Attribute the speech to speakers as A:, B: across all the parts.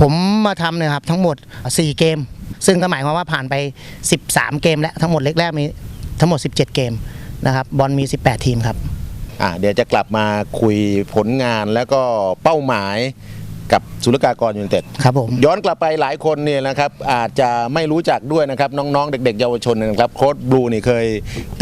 A: ผมมาทำเนี่ยครับทั้งหมด 4 เกม ซึ่งก็หมายความว่าผ่านไป 13 เกมแล้วทั้งหมดเล็กแรกมีทั้งหมด 17 เกมนะครับบอลมี 18 ทีมครับ
B: อะเดี๋ยวจะกลับมาคุยผลงานแล้วก็เป้าหมาย กับสุลกากรยูไนเต็ด
A: ครับผม
B: ย้อนกลับไปหลายคนเนี่ยนะครับอาจจะไม่รู้จักด้วยนะครับน้องๆ เด็ก ๆ เยาวชนนะครับโค้ชบลูนี่เคย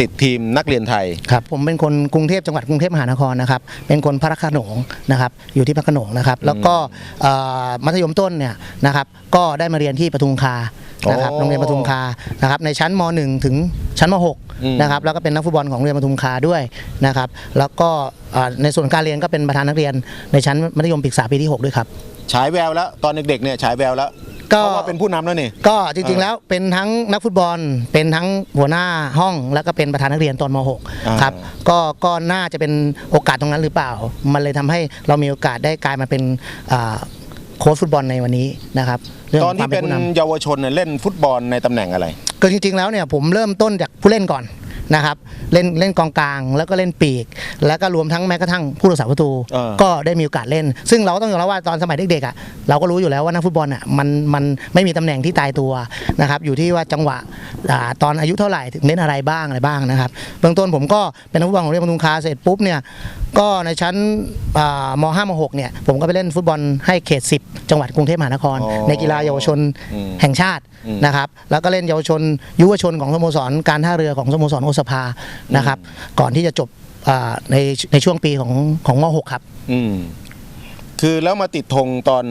B: ติดทีมนักเรียนไทย
A: ครับผมเป็นคนกรุงเทพจังหวัดกรุงเทพมหานครนะครับเป็นคนพระโขนงนะครับอยู่ที่พระโขนงนะครับแล้วก็เอ่อมัธยมต้นเนี่ยนะครับก็ได้มาเรียนที่ปทุมคานะครับ
B: อ๋อ
A: โรงเรียนปทุมคานะครับในชั้นม .1 ถึงชั้นม
B: อืม
A: .6 นะครับแล้วก็เป็นนักฟุตบอลของโรงเรียนปทุมคาด้วยนะครับแล้วก็เอ่อ ในส่วนการเรียนก็เป็นประธานนักเรียนในชั้นมัธยมศึกษาปีที่ 6 ด้วยครับ
B: ฉายแววแล้วตอนเด็กๆเนี่ยฉายแววแล้ว
A: ก็
B: เพราะว่าเป็นผู้นำแล้วนี่
A: ก็จริงๆแล้วเป็นทั้งนักฟุตบอล เป็นทั้งหัวหน้าห้องแล้วก็เป็นประธานนักเรียนตอนม
B: อ่า
A: .6 ครับก็ก็น่าจะเป็นโอกาสตรงนั้นหรือเปล่า มันเลยทำให้เรามีโอกาสได้กลายมาเป็นอ่าโค้ชฟุตบอลในวันนี้นะครับเรื่อง
B: ต
A: ข
B: อ
A: อนงค
B: ที่
A: วามเป็
B: เป็นน
A: ผู้นำ
B: เยาวชนเนี่ยเล่นฟุตบอลในตำแหน่งอะไร
A: ก็จริงๆแล้วเนี่ยผมเริ่มต้นจากผู้เล่นก่อน นะครับเล่นเล่นกองกลางแล้วก็เล่นปีก แล้วก็รวมทั้งแม้กระทั่งผู้รักษาประตู
B: เออ
A: ก็ได้มีโอกาสเล่น ซึ่งเราก็ต้องยอมรับว่าตอนสมัยเด็กๆอะเราก็รู้อยู่แล้วว่านักฟุตบอลอะมันมันไม่มีตำแหน่งที่ตายตัวนะครับอยู่ที่ว่าจังหวะอ่าตอนอายุเท่าไหร่ถึงเล่นอะไรบ้างอะไรบ้างนะครับเบื้องต้นผมก็เป็นนักฟุตบอลของเรียนปทุมคาเสร็จปุ๊บเนี่ย ก็ในชั้นอ่าม5ม6เนี่ยผมก็ไปเล่นฟุตบอลให้เขต 10 จังหวัดกรุงเทพมหานคร
B: อ๋อ
A: ในกีฬาเยาวชน
B: อืม
A: แห่งชาติ
B: อืม
A: นะครับแล้วก็เล่นเยาวชนยุวชนของสโมสรการท่าเรือของสโมสรโอสภานะครับก่อนที่จะจบอ่าในในช่วงปีของของม .6 ครับ
B: อืมคือแล้วมาติดธงตอน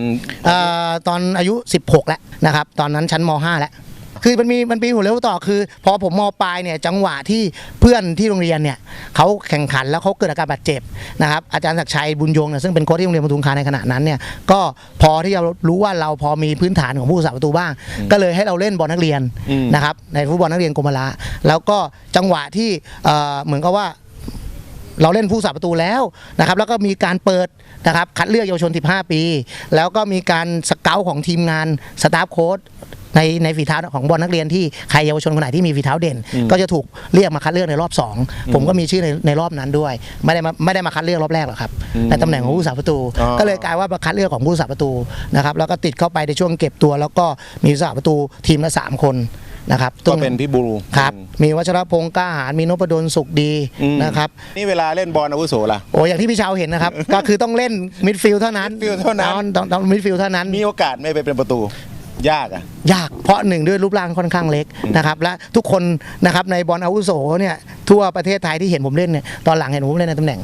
A: อาตอนอายุ 16 แล้วนะครับ ตอนนั้นชั้นม .5 แล้ว คือมันมีมันปีหัวเร็วต่อคือ พอผมมปลายเนี่ยจังหวะที่เพื่อนที่โรงเรียนเนี่ยเขาแข่งขันแล้วเขาเกิดอาการบาดเจ็บนะครับอาจารย์ศักดิ์ชัยบุญยงเนี่ยซึ่งเป็นโค้ชที่โรงเรียนปทุมคาในขณะนั้นเนี่ยก็พอที่จะรู้ว่าเราพอมีพื้นฐานของผู้รักษาประตูบ้าง ก็เลยให้เราเล่นบอลนักเรียน
B: อืม
A: นะครับในฟุตบอลนักเรียนกรมละแล้วก็จังหวะที่เอ่อเหมือนกับว่า เราเล่นผู้สาประตูแล้วนะครับ แล้วก็มีการเปิดนะครับคัดเลือกเยาวชน 15 ปี แล้วก็มีการสเกลของทีมงานสตาฟโค้ดในในฝีเท้าของบอลนักเรียนที่ใครเยาวชนคนไหนที่มีฝีเท้าเด่น ก็จะถูกเรียกมาคัดเลือกในรอบ 2 ผมก็มีชื่อในในรอบนั้นด้วย ไม่ได้มาไม่ได้มาคัดเลือกรอบแรกหรอกครับในตำแหน่งของผู้สาประตู
B: อ๋อ
A: ก็เลยกลายว่ามาคัดเลือกของผู้สาประตูนะครับแล้วก็ติดเข้าไปในช่วงเก็บตัว แล้วก็มีผู้สาประตูทีมละสามคน นะครับ
B: ก็เป็นพี่บูรู
A: ครับ มีวัชรพงษ์กล้าหารมีนพดลสุขดี
B: อืม
A: นะครับ
B: นี่เวลาเล่นบอลอาวุโสล่ะ
A: โอ้อย่างที่พี่ชาวเห็นนะครับ ก็คือต้องเล่นมิดฟิลด์เท่านั้น
B: midfield เท่านั้น
A: ต้องต้องต้องมิดฟิลด์เท่านั้น
B: มีโอกาสไม่ไปเป็นประตูยากอะ
A: ยากเพราะหนึ่งด้วยรูปร่างค่อนข้างเล็กนะครับและทุกคนนะครับในบอลอาวุโสเนี่ยทั่วประเทศไทยที่เห็นผมเล่นเนี่ยตอนหลังเห็นผมเล่นในตำแหน่ง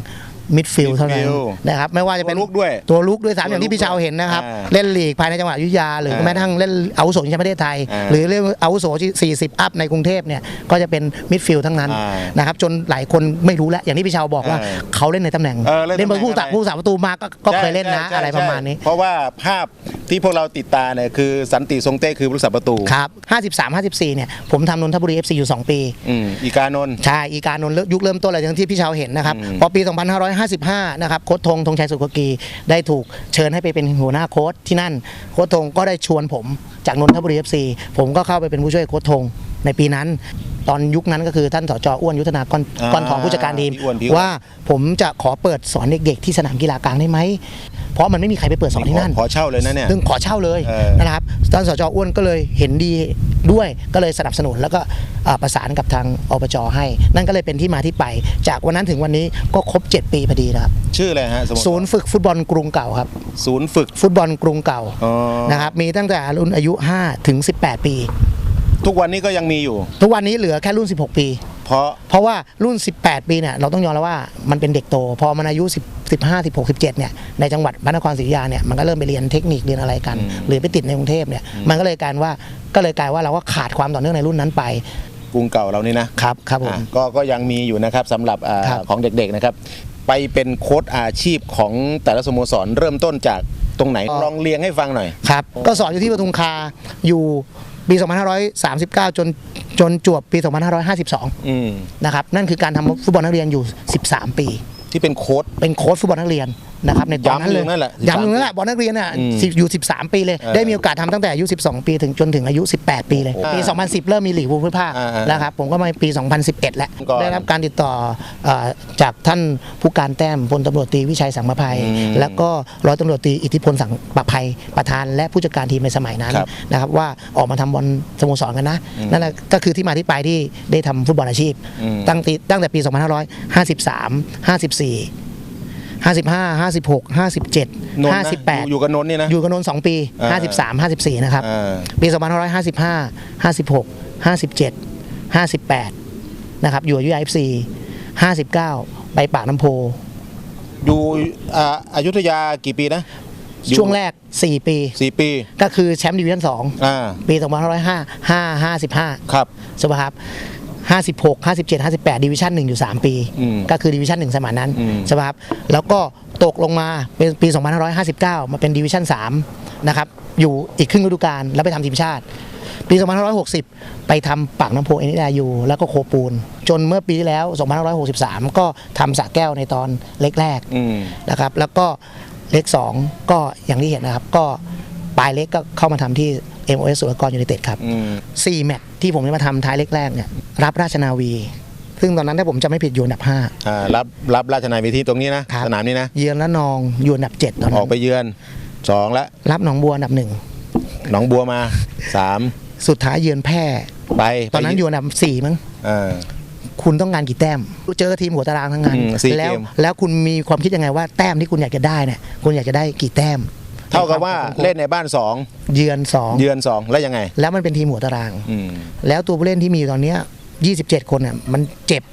A: มิดฟิลด์เท่านั้น
B: midfield
A: นะครับไม่ว่าจะเป็น
B: ตัวลุกด้วย
A: ตัวลุกด้วยสาม
B: ตัว
A: อย่างที่พี่ชาวเห็นนะครับ
B: อ่า
A: เล่นลีกภายในจังหวัดอยุธยา หรือ
B: อ่า
A: แม้กระทั่งเล่นอาวุโสชิงแชมป์ประเทศไทย
B: อ่า
A: หรือเล่นอาวุโสที่40 อัพในกรุงเทพเนี่ยก็จะเป็นมิดฟิลด์ทั้งนั้น
B: อ่า
A: นะครับจนหลายคนไม่รู้แล้วอย่างที่พี่ชาวบอกว่า
B: เออ
A: เขาเล่นในตำแหน่ง
B: เออเล่น
A: เล่นเป็น
B: ตำแหน่ง
A: ผู้สา
B: อะไร
A: ผู้สาประตูมาก็ก็เคยเล่นนะ
B: ใช่
A: อะไร
B: ใช่
A: ประมาณนี้
B: เพราะว่าภาพที่พวกเราติดตาเนี่ยคือสันติทรงเต้คือผู้รักษาประตู
A: ครับ53 54เนี่ยผมทำนนทบุรี FC อยู่ 2 ปี
B: อืมอีกานนท์
A: ใช่ อีการนนท์ยุคเริ่มต้นเลยอย่างที่พี่ชาวเห็นนะครับ
B: อืม
A: พอปี2555 นะครับโค้ชธงธงชัยสุขกีได้ถูกเชิญให้ไปเป็นหัวหน้าโค้ชที่นั่นโค้ชธงก็ได้ชวนผมจากนนทบุรี FC ผมก็เข้าไปเป็นผู้ช่วยโค้ชธงในปีนั้น ตอนยุคนั้นก็คือท่านสจอ้วนยุทธนาก้อน
B: อ่า
A: ก้อนทองผู้จัดการทีม
B: พี่อ้วนพี่อ้วน
A: ว่าผมจะขอเปิดสอนเด็กๆ ที่สนามกีฬากลางได้ไหมเพราะมันไม่มีใครไปเปิดสอนที่นั่น
B: ขอเช่าเลยนะเนี่ย
A: ซึ่งขอเช่าเลย
B: เออ
A: นะครับท่านสจอ้วนก็เลยเห็นดี ด้วยก็เลยสนับสนุนแล้วก็อ่าประสานกับทางอบจให้ นั่นก็เลยเป็นที่มาที่ไป จากวันนั้นถึงวันนี้ก็ครบ 7 ปีพอดีนะครับ
B: ชื่ออะไรฮะสโมสร
A: ศูนย์ฝึกฟุตบอลกรุงเก่าครับ
B: ศูนย์ฝึก
A: ฟุตบอลกรุงเก่า
B: อ๋อ
A: นะครับมีตั้งแต่รุ่นอายุ 5 ถึง 18 ปี
B: ทุกวันนี้ก็ยังมีอยู่
A: ทุกวันนี้เหลือแค่รุ่น 16 ปี
B: เพราะ
A: เพราะว่ารุ่น 18 ปีเนี่ยเราต้องยอมรับว่ามันเป็นเด็กโต พอมันอายุ 10 15 16 17เนี่ยในจังหวัดพระนครศรีอยุธยาเนี่ยมันก็เริ่มไปเรียนเทคนิคเรียนอะไรกัน หรือไปติดในกรุงเทพเนี่ยมันก็เลยกลายว่าก็เลยกลายว่าเราก็ขาดความต่อเนื่องในรุ่นนั้นไป
B: กรุงเก่าเรานี่นะครับ
A: ครับผม
B: อะก็ก็ยังมีอยู่นะครับสำหรับอ่า
A: ครับ
B: ของเด็กๆนะครับไปเป็นโค้ชอาชีพของแต่ละสโมสรเริ่มต้นจากตรงไหนลองเรียงให้ฟังหน่อย
A: ครับก็สอนอยู่ที่ปทุมคาอยู่ ปี 2539 จนจนจวบปี 2552
B: อืม
A: นะครับนั่นคือการทำฟุตบอลนักเรียนอยู่ 13 ปี
B: ที่เป็นโค้ช
A: เป็นโค้ชฟุตบอลนักเรียน นะครับในตอนนั้นเลย
B: ย้ำอยู่นั่นแหละ
A: ย้ำอยู่นั่นแหละบอลนักเรียนอะ
B: อืม
A: สิบอยู่ 13 ปีเลย
B: เออ
A: ได้มีโอกาสทำตั้งแต่อายุ 12 ปีถึงจนถึงอายุ 18 ปีเลย
B: อ่า
A: ปี 2010 เริ่มมีหลีกภูมิภาค
B: อ่าอ่า
A: แล้วครับผมก็มาปี 2011 แล้ว
B: ก่อน
A: ได้รับการติดต่อเอ่อจากท่านผู้การแต้มพลตำรวจตรีวิชัยสังประภัย
B: อืม
A: แล้วก็ร้อยตำรวจตรีอิทธิพลสังประภัยประธาน และผู้จัดการทีมในสมัยนั้น
B: ครับนะครับ
A: ว่าออกมาทำบอลสโมสรกันนะนั่นแหละก็คือที่มาที่ไปที่ได้ทำฟุตบอลอาชีพ
B: อืม
A: ตั้งตีตั้งแต่ปี 2553 54 55 56 57
B: นนท์นะอยู่
A: 58
B: อยู่กับนนท์นี่นะ
A: อยู่กับนนท์2ปี
B: อ่า
A: 53 54 นะครับ
B: อ่า
A: ปี 2555 56 57 58 นะครับ อยู่กับยูไอเอฟซี59 ไปปากน้ำโพ
B: อยู่อ่าอยุธยากี่ปีนะอยู่
A: ช่วงแรก 4 ปี
B: สี่ปี
A: ก็คือแชมป์ดิวิชั่น
B: อ่า
A: 2 ปี 2555 55
B: ครับ
A: ใช่ไหมครับ 56 57 58ดิวิชั่น1อยู่ 3 ปี
B: อืม
A: ก็คือดิวิชั่น1สมัยนั้น
B: อืม
A: ใช่ไหมครับแล้วก็ตกลงมาเป็นปี 2559 มาเป็นดิวิชั่น3นะครับอยู่อีกครึ่งฤดูกาลแล้วไปทำทีมชาติ ปี 2560 ไปทำปากน้ำโพเอ็นดายูแล้วก็โคปูน จนเมื่อปีที่แล้ว 2563 ก็ทำสระแก้วในตอนเล็กแรก
B: อืม
A: นะครับแล้วก็เล็ก 2 ก็อย่างที่เห็นนะครับก็ปลายเล็กก็เข้ามาทำที่ MOS สุรกรยูไนเต็ดครับ
B: อืม
A: 4แมตช์ ที่ผมได้มาทำท้ายเล็กแรกเนี่ยรับราชนาวี ซึ่งตอนนั้นถ้าผมจะไม่ผิดอยู่อันดับ
B: อ่ารับรับราชนาวีที่ตรงนี้นะ
A: ครับ
B: สนามนี้นะ
A: 5เยือนละนองอยู่อันดับ7ตอน
B: อ
A: นั้
B: อก
A: น
B: ไปเยือนสองละ
A: รับหนองบัวอันดับหนึ่ง
B: หนองบัวมาสาม
A: สุดท้ายเยือนแพร่
B: ไป
A: ตอนนั้นอยู่อันดับ4มั้ง
B: อ่า
A: คุณต้องการกี่แต้ม เจอทีมหัวตารางทั้งนั้น
B: อืมสี่
A: แล้ว
B: เกม
A: แล้วคุณมีความคิดยังไงว่าแต้มที่คุณอยากจะได้เนี่ยคุณอยากจะได้กี่แต้ม
B: เท่ากับว่าเล่นในบ้านสอง
A: เยือนสอง
B: เยือนสองแล้วยังไง
A: แล้วมันเป็นทีมหัวตาราง
B: อืม
A: แล้วตัวผู้เล่นที่มีอยู่ตอนเนี้ย27 คนเนี่ยมันเจ็บ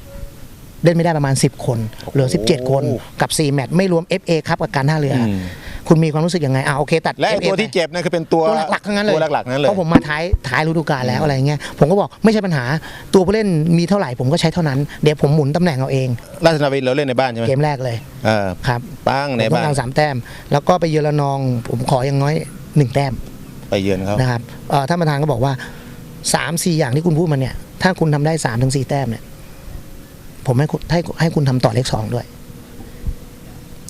A: เล่นไม่ได้ประมาณ 10 คน เหลือ 17 คนกับ 4 แมตช์ไม่รวม FA ครับกับการท่าเรืออ
B: ม
A: คุณมีความรู้สึกยังไงอ่าโอเคตัด
B: และไอ้
A: FA
B: ตัวที่เจ็บนั่นคือเป็นตัว
A: ตัวหลักๆทั้งนั้นเลย
B: ตัวหลักๆนั้นเลย
A: เพราะผมมาท้ายท้ายฤดูกาลแล้วอะไรเงี้ย ผมก็บอกไม่ใช่ปัญหา ตัวผู้เล่นมีเท่าไหร่ผมก็ใช้เท่านั้น เดี๋ยวผมหมุนตำแหน่งเอาเอง
B: ราชนาวีเราเล่นในบ้านใช่ไหม
A: เกมแรกเลย
B: เออ
A: ครับ
B: ปั้งใน
A: ผมต้อ
B: บ้างน
A: การสามแต้ม แล้วก็ไปเยือนละนอง ผมขออย่างน้อยหนึ่งแต้ม
B: ไปเยือนเขา
A: นะครับท่านประธานก็บอกว่าสามสี่อย่างที่คุณพูดมาเนี่ย ถ้าคุณทำได้สามถึงสี่แต้มเนี่ย ผมให้ให้ให้คุณทำต่อเลขสองด้วย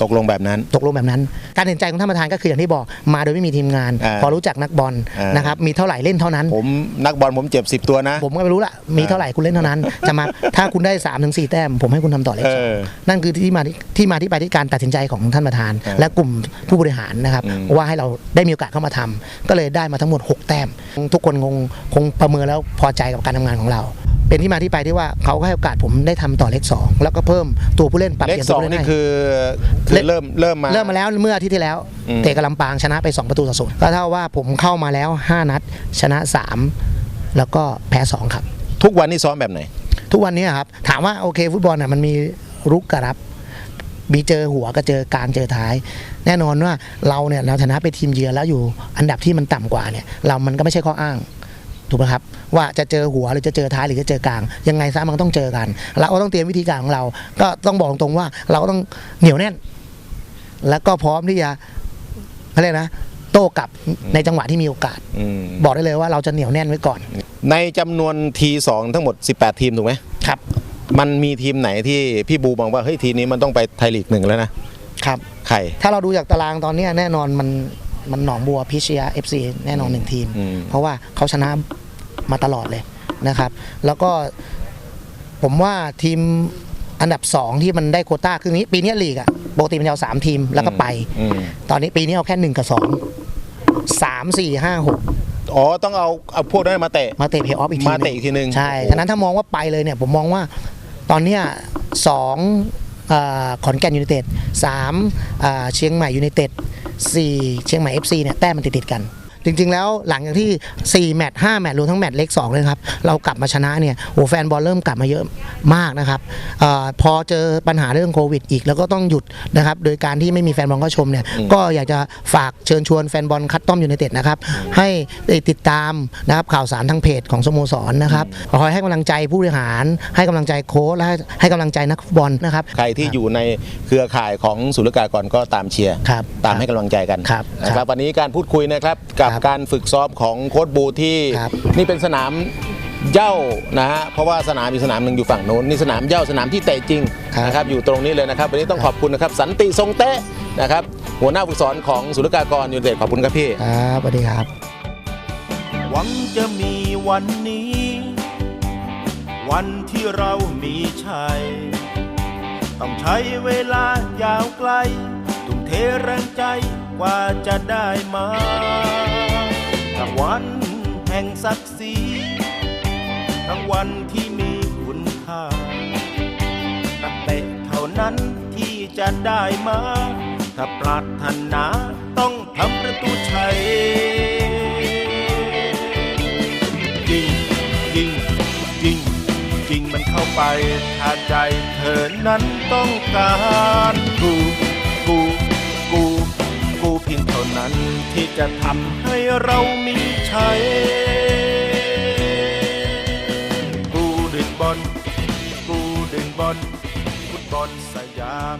B: ตกลงแบบนั้น
A: ตกลงแบบนั้น การตัดสินใจของท่านประธานก็คืออย่างที่บอกมาโดยไม่มีทีมงาน
B: อ่า
A: พอรู้จักนักบอล
B: อ่าน
A: นะครับมีเท่าไหร่เล่นเท่านั้น
B: ผมนักบอลผมเจ็บสิบตัวนะ
A: ผมก็ไม่รู้ละมีเท่าไหร่คุณเล่นเท่านั้น จะมาถ้าคุณได้3ามถึงสแต้ม ผมให้คุณทำต่อเลข
B: เอ
A: สอง
B: อ
A: นั่นคือที่มาที่ที่มาที่ไปที่การตัดสินใจของท่านประธาน
B: อ่า
A: และกลุ่มผู้บริหารนะครับ
B: อืม
A: ว่าให้เราได้มีโอกาสเข้ามาทำก็เลยได้มาทั้งหมด 6 แต้ม ทุกคนคงคงประเมินแล้วพอใจกับการทำงานของเรา เป็นที่มาที่ไปที่ว่าเขาก็ให้โอกาสผมได้ทำต่อเลขสองแล้วก็เพิ่มตัวผู้เล่นปรับ
B: เล
A: เป
B: ข
A: ลี่ยน
B: ส
A: ตั
B: อ
A: ว
B: ง
A: ผู้เล่น
B: นี่
A: ให้
B: คือคือ
A: เลข
B: เริ่มเริ่มมา
A: เริ่มมาแล้วเมื่ออาทิตย์ที่แล้ว
B: อืม
A: เตะกับลำปางชนะไป 2 ประตูต่อศูนย์ก็เท่าว่าผมเข้ามาแล้ว 5 นัด ชนะ 3 แล้วก็แพ้2ครับ
B: ทุกวันนี่ซ้อมแบบไหน
A: ทุกวันนี้ครับถามว่าโอเคฟุตบอลน่ะมันมีรุกกับรับมีเจอหัวกับเจอกลางเจอท้าย แน่นอนว่าเราเนี่ยเราชนะไปทีมเยือนแล้วอยู่อันดับที่มันต่ำกว่าเนี่ยเรามันก็ไม่ใช่ข้ออ้าง ถูกไหมครับว่าจะเจอหัวหรือจะเจอท้ายหรือจะเจอกลาง ยังไงซะมันก็ต้องเจอกันเราก็ต้องเตรียมวิธีการของเรา ก็ต้องบอกตรงๆว่าเราก็ต้องเหนียวแน่น แล้วก็พร้อมที่จะอะไรยกนะโต้กลับในจังหวะที่มีโอกาส
B: อืม
A: บอกได้เลยว่าเราจะเหนียวแน่นไว้ก่อน
B: ในจำนวนทีสองทั้งหมด 18 ทีมถูกไหม
A: ครับ
B: มันมีทีมไหนที่พี่บูมองว่าเฮ้ยทีมนี้มันต้องไปไทยลีกหนึ่งแล้วนะ
A: ครับ
B: ใคร
A: ถ้าเราดูจากตารางตอนเนี้ยแน่นอนมัน มันหนองบัวพิชยาเอฟซีแน่นอนหนึ่งทีม
B: อืม
A: เพราะว่าเขาชนะมาตลอดเลยนะครับ แล้วก็ผมว่าทีมอันดับ 2 ที่มันได้โควต้าคือนี้ปีนี้ลีกอะปกติมันจะเอาสามทีมแล้วก็ไป
B: อืม
A: ตอนนี้ปีนี้เอาแค่หนึ่งกับสองสามสี่ห้าหก
B: อ๋อต้องเอาเอาพวกนั้นมาเตะ
A: มาเตะเพย์ออฟอีกที
B: มาเตะอีกทีนึง
A: ใช่
B: โอ้โห
A: ฉะนั้นถ้ามองว่าไปเลยเนี่ย ผมมองว่าตอนเนี้ยสองอาขอนแก่นยูไนเต็ดสามอ่าเชียงใหม่ยูไนเต็ด ซีเชียงใหม่ FC เนี่ยแต้มมันติดๆกัน จริง ๆ แล้วหลังจากที่ 4 แมตช์5แมตช์รวมทั้งแมตช์เล็ก2เลยครับ เรากลับมาชนะเนี่ยโอ้แฟนบอลเริ่มกลับมาเยอะมากนะครับอาพอเจอปัญหาเรื่องโควิดอีก แล้วก็ต้องหยุดนะครับโดยการที่ไม่มีแฟนบอลเข้าชมเนี่ยก็อยากจะฝากเชิญชวนแฟนบอลคัดต้อมยูไนเต็ดนะครับให้ได้ติดตามนะครับข่าวสารทางเพจของสโมสรนะครับคอยให้กำลังใจผู้บริหาร ให้กำลังใจโค้ชและให้ให้กำลังใจนักฟุตบอลนะครับ
B: ใครที่อยู่ในเครือข่ายของศุลกากรก็ตามเชียร์
A: ครับ
B: ตามให้กำลังใจกัน
A: ครับ
B: นะค
A: ครั
B: รับบวันนี้การพูดคุยนะครับกับ
A: ครับ
B: การฝึกซ้อมของโค้ชบูที่
A: ครับ
B: นี่เป็นสนามเหย้านะฮะเพราะว่าสนามมีสนามหนึ่งอยู่ฝั่งโน้นนี่สนามเหย้าสนามที่เตะจริงนะครับอยู่ตรงนี้เลยนะครับวันนี้ต้องขอบคุณนะครับสันติทรงเตะ
C: นะครับหัวหน้าฝึกสอนของสุรกากรยูไนเต็ดขอบคุณครับพี่
A: ครับสวัสดีครับ
B: หวังจะมีวันนี้ วันที่เรามีชัย ต้องใช้เวลายาวไกล ทุ่มเทแรงใจกว่าจะได้มา ทั้งวันแห่งศักดิ์ศรีทั้งวันที่มีคุณค่านักเตะเท่านั้นที่จะได้มา ถ้าปรารถนาต้องทำประตูชัยจริงจริงจริงจริงมันเข้าไปถ้าใจเธอนั้นต้องการกูกูกูกู เพียงเท่านั้นที่จะทำให้เรามีชัยกูดึงบอลกูดึงบอลฟุตบอลสยาม